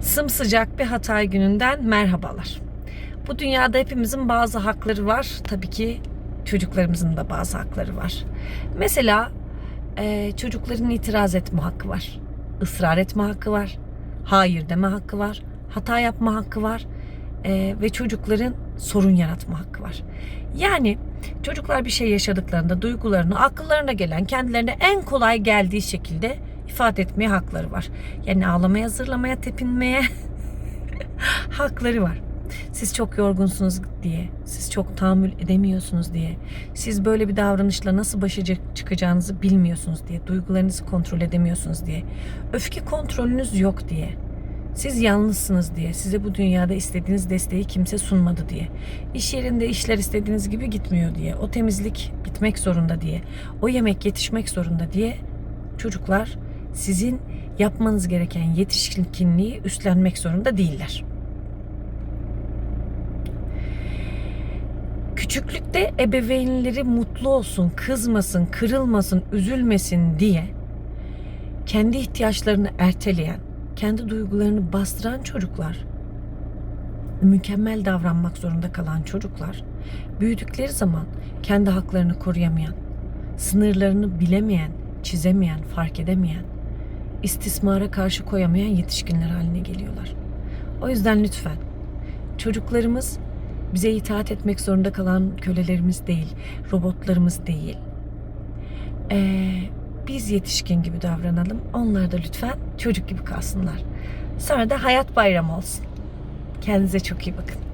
Sımsıcak bir Hatay gününden merhabalar. Bu dünyada hepimizin bazı hakları var. Tabii ki çocuklarımızın da bazı hakları var. Mesela e, çocukların itiraz etme hakkı var. ısrar etme hakkı var. Hayır deme hakkı var. Hata yapma hakkı var. E, ve çocukların sorun yaratma hakkı var. Yani çocuklar bir şey yaşadıklarında duygularını akıllarına gelen kendilerine en kolay geldiği şekilde ifade etmeye hakları var. Yani ağlamaya, zırlamaya, tepinmeye hakları var. Siz çok yorgunsunuz diye, siz çok tahammül edemiyorsunuz diye, siz böyle bir davranışla nasıl başa çıkacağınızı bilmiyorsunuz diye, duygularınızı kontrol edemiyorsunuz diye, öfke kontrolünüz yok diye, siz yalnızsınız diye, size bu dünyada istediğiniz desteği kimse sunmadı diye, iş yerinde işler istediğiniz gibi gitmiyor diye, o temizlik bitmek zorunda diye, o yemek yetişmek zorunda diye çocuklar sizin yapmanız gereken yetişkinliği üstlenmek zorunda değiller. Küçüklükte ebeveynleri mutlu olsun, kızmasın, kırılmasın, üzülmesin diye kendi ihtiyaçlarını erteleyen, kendi duygularını bastıran çocuklar, mükemmel davranmak zorunda kalan çocuklar, büyüdükleri zaman kendi haklarını koruyamayan, sınırlarını bilemeyen, çizemeyen, fark edemeyen, istismara karşı koyamayan yetişkinler haline geliyorlar. O yüzden lütfen çocuklarımız bize itaat etmek zorunda kalan kölelerimiz değil, robotlarımız değil. Ee, biz yetişkin gibi davranalım. Onlar da lütfen çocuk gibi kalsınlar. Sonra da hayat bayramı olsun. Kendinize çok iyi bakın.